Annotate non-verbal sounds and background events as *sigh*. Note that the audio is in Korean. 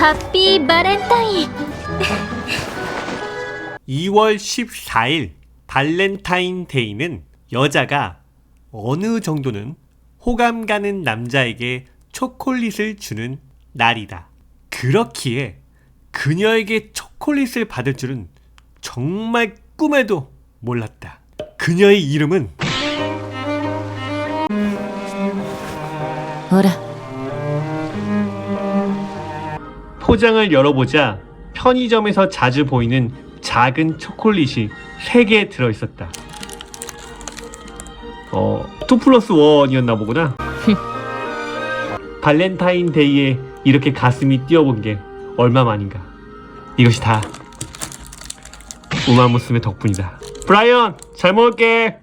하ppy 바렌타인 2월 14일 발렌타인데이는 여자가 어느 정도는 호감 가는 남자에게 초콜릿을 주는 날이다. 그렇기에 그녀에게 초콜릿을 받을 줄은 정말 꿈에도 몰랐다. 그녀의 이름은 ほら 포장을 열어보자 편의점에서 자주 보이는 작은 초콜릿이 3개 들어있었다. 어, 2 플러스 1이었나 보구나. *laughs* 발렌타인데이에 이렇게 가슴이 뛰어본 게 얼마만인가. 이것이 다 우마무스의 덕분이다. 브라이언, 잘 먹을게.